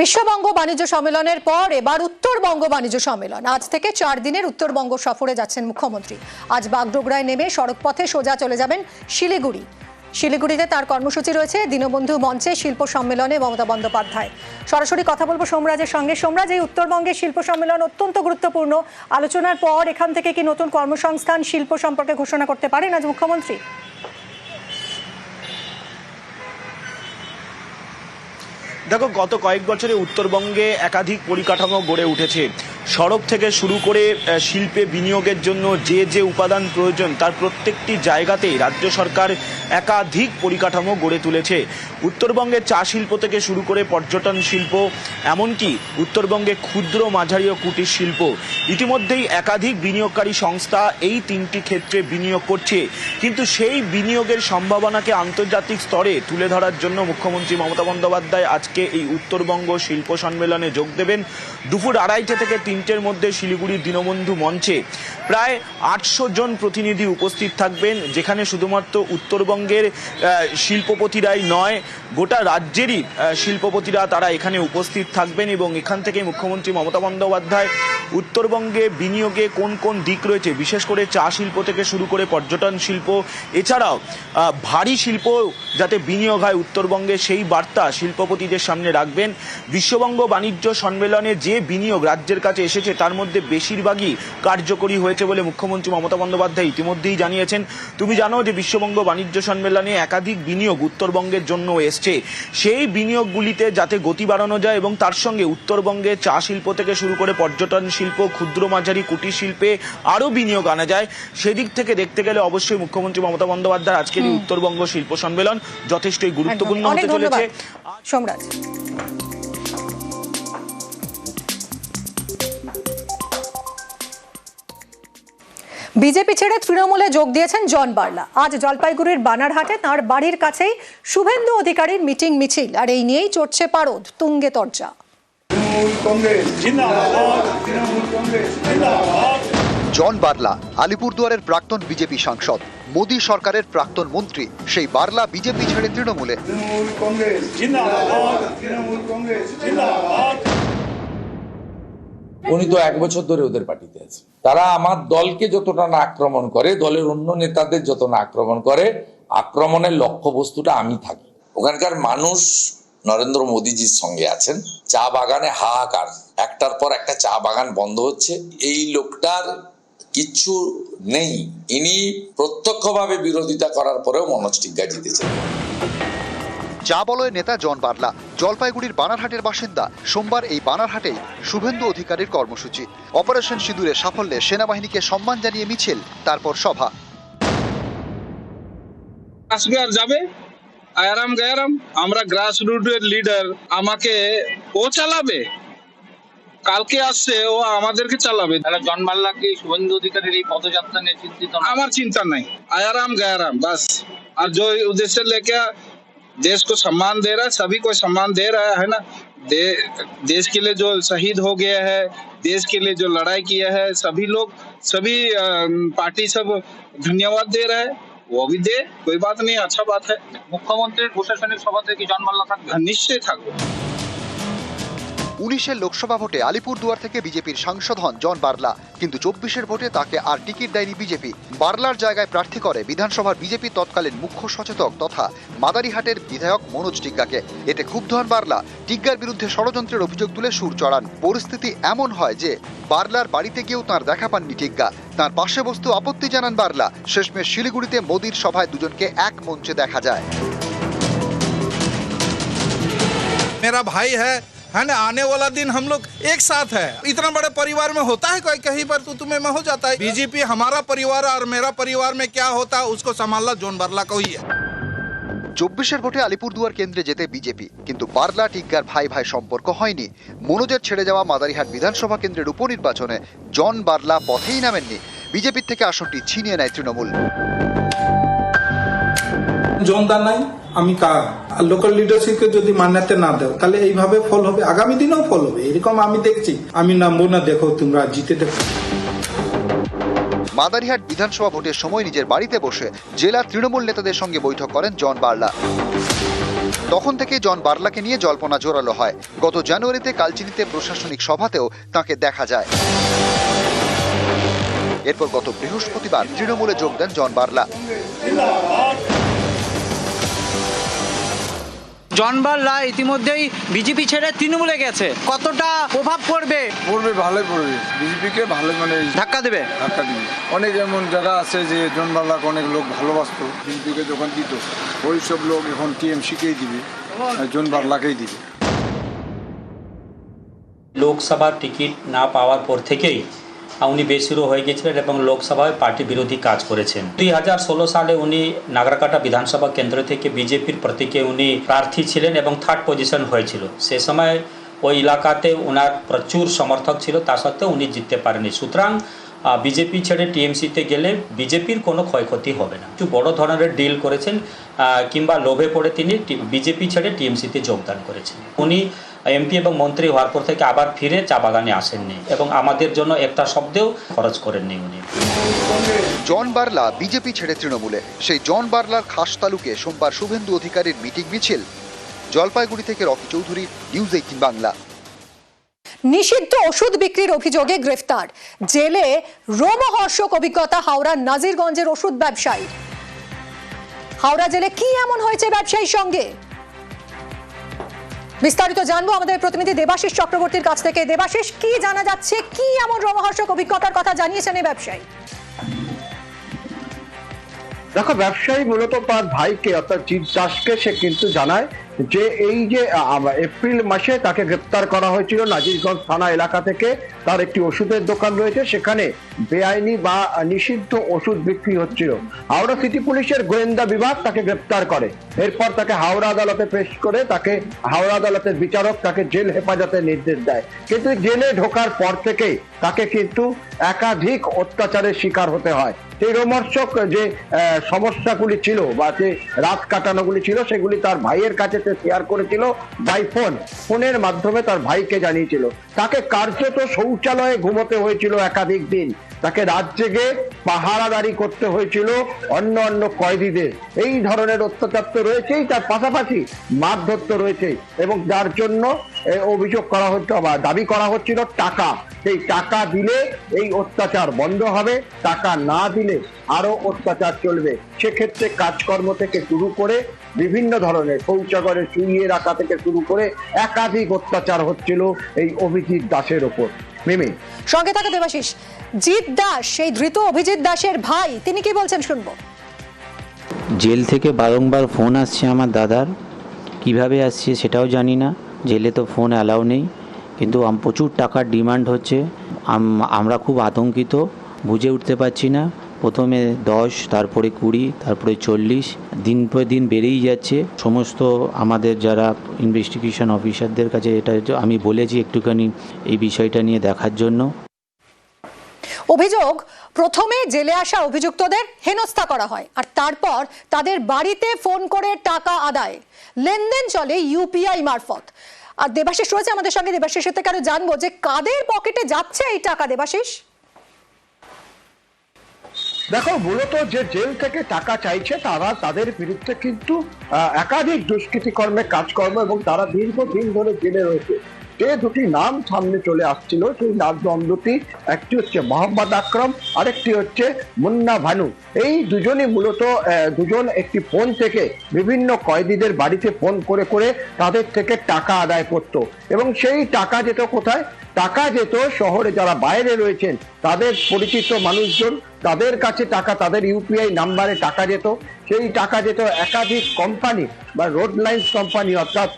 বিশ্ববঙ্গ বাণিজ্য সম্মেলনের পর এবার উত্তরবঙ্গ বাণিজ্য সম্মেলন। আজ থেকে চার দিনের উত্তরবঙ্গ সফরে যাচ্ছেন মুখ্যমন্ত্রী। আজ বাগডোগরায় নেমে সড়ক পথে সোজা চলে যাবেন শিলিগুড়ি। শিলিগুড়িতে তার কর্মসূচি রয়েছে দীনবন্ধু মঞ্চে শিল্প সম্মেলনে মমতা বন্দ্যোপাধ্যায়। সরাসরি কথা বলব সোমরাজের সঙ্গে। সোমরাজ, এই উত্তরবঙ্গে শিল্প সম্মেলন অত্যন্ত গুরুত্বপূর্ণ। আলোচনার পর এখান থেকে কি নতুন কর্মসংস্থান শিল্প সম্পর্কে ঘোষণা করতে পারেন আজ মুখ্যমন্ত্রী? দেখো, গত কয়েক বছরে উত্তরবঙ্গে একাধিক পরিকাঠামো গড়ে উঠেছে। সড়ক থেকে শুরু করে শিল্পে বিনিয়োগের জন্য যে যে উপাদান প্রয়োজন, তার প্রত্যেকটি জায়গাতেই রাজ্য সরকার একাধিক পরিকাঠামো গড়ে তুলেছে। উত্তরবঙ্গের চা শিল্প থেকে শুরু করে পর্যটন শিল্প, এমনকি উত্তরবঙ্গে ক্ষুদ্র মাঝারি ও কুটির শিল্প। ইতিমধ্যেই একাধিক বিনিয়োগকারী সংস্থা এই তিনটি ক্ষেত্রে বিনিয়োগ করছে। কিন্তু সেই বিনিয়োগের সম্ভাবনাকে আন্তর্জাতিক স্তরে তুলে ধরার জন্য মুখ্যমন্ত্রী মমতা বন্দ্যোপাধ্যায় আজকে এই উত্তরবঙ্গ শিল্প সম্মেলনে যোগ দেবেন। দুপুর আড়াইটে থেকে তিনটের মধ্যে শিলিগুড়ির দীনবন্ধু মঞ্চে। প্রায় আটশো জন প্রতিনিধি উপস্থিত থাকবেন, যেখানে শুধুমাত্র উত্তরবঙ্গের আহ, শিল্পপতিরাই নয় গোটা রাজ্যেরই শিল্পপতিরা তারা এখানে উপস্থিত থাকবেন এবং এখান থেকে মুখ্যমন্ত্রী মমতা বন্দ্যোপাধ্যায় উত্তরবঙ্গে বিনিয়োগে কোন কোন দিক রয়েছে? বিশেষ করে চা শিল্প থেকে শুরু করে পর্যটন শিল্প এছাড়াও ভারী শিল্প যাতে বিনিয়োগ হয় উত্তরবঙ্গে সেই বার্তা শিল্পপতিদের সামনে রাখবেন। বিশ্ববঙ্গ বাণিজ্য সম্মেলনে যে বিনিয়োগ রাজ্যের কাছে এসেছে তার মধ্যে বেশিরভাগই কার্যকরী হয়েছে বলে মুখ্যমন্ত্রী মমতা বন্দ্যোপাধ্যায় ইতিমধ্যেই জানিয়েছেন। তুমি জানো যে বিশ্ববঙ্গ বাণিজ্য সম্মেলনে একাধিক বিনিয়োগ উত্তরবঙ্গের জন্য এসছে। সেই বিনিয়োগগুলিতে যাতে গতি বাড়ানো যায় এবং তার সঙ্গে উত্তরবঙ্গে চা শিল্প থেকে শুরু করে পর্যটন শিল্প ক্ষুদ্র মাঝারি কুটির শিল্পে আরও বিনিয়োগ আনা যায়। সেদিক থেকে দেখতে গেলে অবশ্যই মুখ্যমন্ত্রী মমতা বন্দ্যোপাধ্যায় আজকের এই উত্তরবঙ্গ শিল্প সম্মেলন যথেষ্টই গুরুত্বপূর্ণ হতে চলেছে। ধন্যবাদ। বিজেপি ছেড়ে তৃণমূলে যোগ দিয়েছেন জন বার্লা। আজ জলপাইগুড়ির বানারহাটে তাঁর বাড়ির কাছেই শুভেন্দু অধিকারীর মিটিং মিছিল আর এই নিয়েই চড়ছে পারদ তুঙ্গে তর্জা। তৃণমূল কংগ্রেস জিন্দাবাদ তৃণমূল কংগ্রেস জিন্দাবাদ জন বার্লা আলিপুরদুয়ারের প্রাক্তন বিজেপি সাংসদ মোদী সরকারের প্রাক্তন মন্ত্রী সেই বার্লা বিজেপি ছেড়ে তৃণমূলে। তৃণমূল কংগ্রেস জিন্দাবাদ তৃণমূল কংগ্রেস জিন্দাবাদ উনি তো এক বছর ধরে ওদের পার্টিতে আছে। তারা আমার দলকে যতটা না আক্রমণ করে, দলের অন্য নেতাদের যত না আক্রমণ করে, আক্রমণের লক্ষ্যবস্তুটা আমি থাকি। ওখানকার মানুষ নরেন্দ্র মোদীজির সঙ্গে আছেন। চা বাগানে হাহাকার। একটার পর একটা চা বাগান বন্ধ হচ্ছে। এই লোকটার কিচ্ছু নেই। ইনি প্রত্যক্ষভাবে বিরোধিতা করার পরেও মনোজটিজ্ঞা জিতেছেন। চা বলয় নেতা জন বার্লা জলপাইগুড়ির বানারহাটের বাসিন্দা সোমবার এই বানারহাটেই শুভেন্দু অধিকারীর কর্মসূচি। অপারেশন সিঁদুরে সাফল্যে সেনাবাহিনীকে সম্মান জানিয়ে মিছিল তারপর সভা। যাবে? আয়ারাম গায়ারাম আমরা গ্রাস রুটের লিডার আমাকে ও চালাবে? কালকে আসছে ও আমাদেরকে চালাবে। তাহলে কি শুভেন্দু অধিকারীর এই পদযাত্রা নিয়ে চিন্তিত আমার চিন্তা নাই। আয়ারাম গায়ারাম বাস। আর জয় উদ্দেশ্যের লেখা देश को सम्मान दे रहा है सभी को सम्मान दे रहा है ना दे, देश के लिए जो शहीद हो गया है देश के लिए जो लड़ाई किया है सभी लोग सभी अम, पार्टी सब धन्यवाद दे रहा है वो भी दे कोई बात नहीं अच्छा बात है মুখ্যমন্ত্রীর প্রশাসনিক সভাতে কি জন মাল্লা থাকবে निश्चय থাকবে উনিশের লোকসভা ভোটে আলিপুরদুয়ার থেকে বিজেপির সাংসদ হন জন বার্লা কিন্তু চব্বিশের ভোটে তাকে আর টিকিট দেয়নি বিজেপি বার্লার জায়গায় প্রার্থী করে বিধানসভার বিজেপি তৎকালীন মুখ্য সচেতক তথা মাদারিহাটের বিধায়ক মনোজ টিগ্গাকে এতে ক্ষুব্ধ হন বার্লা টিগ্গার বিরুদ্ধে ষড়যন্ত্রের অভিযোগ তুলে সুর চড়ান পরিস্থিতি এমন হয় যে বার্লার বাড়িতে গিয়েও তার দেখা পাননি টিগ্গা তার পাশে বস্তু আপত্তি জানান বার্লা শেষমেশ শিলিগুড়িতে মোদির সভায় দুজনকে এক মঞ্চে দেখা যায় मेरा भाई है है ना आने वाला दिन हम लोग एक साथ है इतना बड़े परिवार में होता है कोई कहीं पर तो तुम्हें में हो जाता है बीजेपी हमारा परिवार और मेरा परिवार में क्या होता है उसको संभालना जोन बरला को ही है চব্বিশের ভোটে আলিপুরদুয়ার কেন্দ্রে যেতে বিজেপি কিন্তু বার্লা টিগ্গার ভাই ভাই সম্পর্ক হয়নি মনোজের ছেড়ে যাওয়া মাদারিহাট বিধানসভা কেন্দ্রের উপনির্বাচনে জন বার্লা পথেই নামেননি বিজেপির থেকে আসনটি ছিনিয়ে নেয় তৃণমূল জনদার নাই আমি কার লোকাল লিডারশিপকে যদি মান্যতা না দাও, তাহলে এইভাবে ফল হবে, আগামী দিনেও ফল হবে, এরকম আমি দেখছি। আমি নামবো না দেখো, তোমরা জিতে দেখো। মাদারিহাট বিধানসভা ভোটের সময় নিজের বাড়িতে বসে জেলা তৃণমূল নেতাদের সঙ্গে বৈঠক করেন জন বার্লা। তখন থেকে জন বার্লাকে নিয়ে জল্পনা জোরালো হয়। গত জানুয়ারিতে কালচিনিতে প্রশাসনিক সভাতেও তাকে দেখা যায়। এরপর গত বৃহস্পতিবার তৃণমূলে যোগ দেন জন বার্লা। জন বার্লা ইতিমধ্যেই বিজেপি ছেড়ে তৃণমূলে গেছে। কতটা প্রভাব পড়বে? পড়বে ভালোই পড়বে। বিজেপিকে ভালো মানে ধাক্কা দেবে? ধাক্কা দিবে। অনেক এমন জায়গা আছে যে জনবাল্লাকে অনেক লোক ভালোবাসতো। বিজেপিকে যখন দিত ওই সব লোক এখন টিএমসিকেই দিবে আর জনবাল্লাকেই দিবে। লোকসভার টিকিট না পাওয়ার পর থেকেই উনি বেসুরো হয়ে গেছিলেন এবং লোকসভায় পার্টি বিরোধী কাজ করেছেন। দুই হাজার ষোলো সালে উনি নাগরাকাটা বিধানসভা কেন্দ্র থেকে বিজেপির প্রতীকে উনি প্রার্থী ছিলেন এবং থার্ড পজিশন হয়েছিল। সে সময় ওই এলাকাতে ওনার প্রচুর সমর্থক ছিল, তা সত্ত্বেও উনি জিততে পারেনি সুতরাং বিজেপি ছেড়ে টিএমসিতে গেলে বিজেপির কোনো ক্ষয়ক্ষতি হবে না। একটু বড় ধরনের ডিল করেছেন কিংবা লোভে পড়ে তিনি বিজেপি ছেড়ে টিএমসিতে যোগদান করেছেন। উনি এমপি এবং মন্ত্রী হওয়ার পর থেকে আবার ফিরে চা বাগানে আসেননি এবং আমাদের জন্য একটা শব্দেও খরচ করেননি উনি। জন বার্লা বিজেপি ছেড়ে তৃণমূলে। সেই জন বার্লার খাস তালুকে সোমবার শুভেন্দু অধিকারীর মিটিং মিছিল। জলপাইগুড়ি থেকে রকি চৌধুরী নিউজ এইটিন বাংলা। নিষিদ্ধ ওষুধ বিক্রির অভিযোগে গ্রেফতার। জেলে রোমহর্ষক অভিজ্ঞতা হাওড়া নাজিরগঞ্জের ওষুধ ব্যবসায়ী হাওড়া জেলে কি এমন হয়েছে ব্যবসায়ীর সঙ্গে? বিস্তারিত জানব আমাদের প্রতিনিধি দেবাশিস চক্রবর্তীর কাছ থেকে। দেবাশিস, কি জানা যাচ্ছে? কি এমন রোমহর্ষক অভিজ্ঞতার কথা জানিয়েছেন এই ব্যবসায়ী? দেখো, ব্যবসায়ী মূলত তার ভাইকে, অর্থাৎ জীব চাষকে সে কিন্তু জানায়। যে এই যে এপ্রিল মাসে তাকে গ্রেপ্তার করা হয়েছিল নাজিরগঞ্জ থানা এলাকা থেকে। তার একটি ওষুধের দোকান রয়েছে, সেখানে বেআইনি বা নিষিদ্ধ ওষুধ বিক্রি হচ্ছিল। হাওড়া সিটি পুলিশের গোয়েন্দা বিভাগ তাকে গ্রেপ্তার করে। এরপর তাকে হাওড়া আদালতে পেশ করে তাকে হাওড়া আদালতের বিচারক তাকে জেল হেফাজতের নির্দেশ দেয়। কিন্তু জেলে ঢোকার পর থেকেই তাকে কিন্তু একাধিক অত্যাচারের শিকার হতে হয়। সেই রোমর্শক যে সমস্যাগুলি ছিল বা যে রাত কাটানোগুলি ছিল, সেগুলি তার ভাইয়ের কাছে সে শেয়ার করেছিল বাই ফোন ফোনের মাধ্যমে তার ভাইকে জানিয়েছিল। তাকে কার্যত শৌচালয়ে ঘুমোতে হয়েছিল একাধিক দিন। তাকে রাত জেগে পাহারাদারি করতে হয়েছিল অন্য অন্য কয়েদিদের। এই ধরনের অত্যাচার তো রয়েছেই, তার পাশাপাশি মারধর তো রয়েছেই। এবং যার জন্য অভিযোগ করা হচ্ছে বা দাবি করা হচ্ছিল টাকা। সেই টাকা দিলে এই অত্যাচার বন্ধ হবে টাকা না দিলে আরও অত্যাচার চলবে। সেক্ষেত্রে কাজকর্ম থেকে শুরু করে বিভিন্ন ধরনের শৌচাগারে শুইয়ে রাখা থেকে শুরু করে একাধিক অত্যাচার হচ্ছিল এই অভিজিৎ দাসের ওপর। মিমি। সঙ্গে থাকা দেবাশিস। জিৎ দাস সেই ধৃত অভিজিৎ দাসের ভাই তিনি কি বলছেন শুনব? জেল থেকে বারংবার ফোন আসছে আমার দাদার। কীভাবে আসছে সেটাও জানি না। জেলে তো ফোন অ্যালাউ নেই। কিন্তু প্রচুর টাকার ডিমান্ড হচ্ছে। আম- আমরা খুব আতঙ্কিত, বুঝে উঠতে পারছি না। প্রথমে দশ, তারপরে কুড়ি, তারপরে চল্লিশ, দিন পর দিন বেড়েই যাচ্ছে। সমস্ত আমাদের যারা ইনভেস্টিগেশন অফিসারদের কাছে এটা আমি বলেছি একটুখানি এই বিষয়টা নিয়ে দেখার জন্য। অভিযোগ, প্রথমে জেলে আসা অভিযুক্তদের হেনস্থা করা হয় আর তারপর তাদের বাড়িতে ফোন করে টাকা আদায়। লেনদেন চলে ইউপিআই মারফত। আর দেবাশিস রয়েছে আমাদের সঙ্গে। দেবাশিসের থেকে আরও জানব যে কাদের পকেটে যাচ্ছে এই টাকা, দেবাশিস? দেখো, মূলত যে জেল থেকে টাকা চাইছে তারা তাদের বিরুদ্ধে কিন্তু একাধিক দুষ্কৃতিকর্মে কাজকর্ম এবং তারা দীর্ঘদিন ধরে জেলে রয়েছে। যে দুটি নাম সামনে চলে আসছিল। সেই নাম দ্বন্দ্বটি একটি হচ্ছে মোহাম্মদ আকরম, আরেকটি হচ্ছে মুন্না ভানু। এই দুজনই মূলত দুজন একটি ফোন থেকে বিভিন্ন কয়েদিদের বাড়িতে ফোন করে করে তাদের থেকে টাকা আদায় করত। এবং সেই টাকা যেত কোথায়? টাকা যেত, শহরে যারা বাইরে রয়েছেন, তাদের পরিচিত মানুষজন, তাদের কাছে টাকা, তাদের ইউপিআই নাম্বারে টাকা যেত। সেই টাকা যেত একাধিক কোম্পানি বা রোড লাইন্স কোম্পানি অর্থাৎ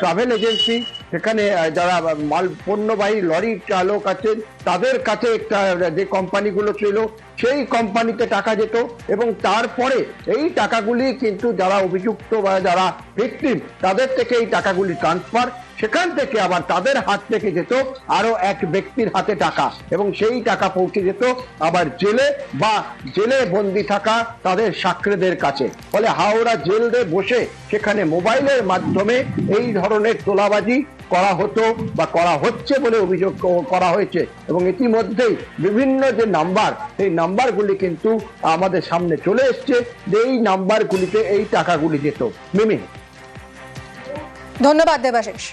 ট্রাভেল এজেন্সি সেখানে যারা মাল, পণ্যবাহী লরি চালক আছেন, তাদের কাছে একটা যে কোম্পানিগুলো ছিল, সেই কোম্পানিতে টাকা যেত এবং তারপরে এই টাকাগুলি কিন্তু যারা অভিযুক্ত বা যারা ভিকটিম তাদের থেকে এই টাকাগুলি ট্রান্সফার সেখান থেকে আবার তাদের হাত থেকে যেত আরও এক ব্যক্তির হাতে টাকা এবং সেই টাকা পৌঁছে যেত আবার জেলে বা জেলে বন্দি থাকা তাদের সাক্ষীদের কাছে। ফলে হাওড়া জেলে বসে সেখানে মোবাইলের মাধ্যমে এই ধরনের তোলাবাজি করা হতো বা করা হচ্ছে বলে অভিযোগ করা হয়েছে এবং ইতিমধ্যেই বিভিন্ন যে নাম্বার, সেই নাম্বারগুলি কিন্তু আমাদের সামনে চলে এসছে যে এই নাম্বারগুলিতে এই টাকাগুলি যেত। মিমি। ধন্যবাদ দেবাশিস।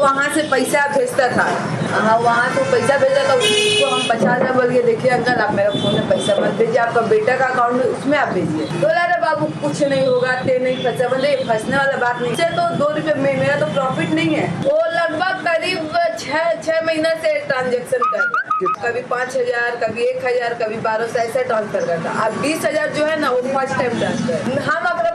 वहाँ से पैसा भेजता था। हाँ वहाँ से पैसा भेजा था, उसको हम पचास हज़ार बोल के, देखिए अंकल, आप मेरा फ़ोन में पैसा मत भेजिए, आपका बेटा का अकाउंट है उसमें आप भेजिए। तो बोला बाबू, कुछ नहीं होगा, ते नहीं फंसा बोले ये फंसने वाला बात नहीं। तो दो रुपए में, मेरा तो प्रॉफिट नहीं है। वो लगभग करीब छह छह महीना से ट्रांजेक्शन कर कभी पाँच हज़ार, कभी एक हज़ार, कभी बारह सौ, ऐसा ट्रांसफ़र करता। अब बीस हज़ार जो है ना, वो फ़र्स्ट टाइम ट्रांसफ़र हम अपने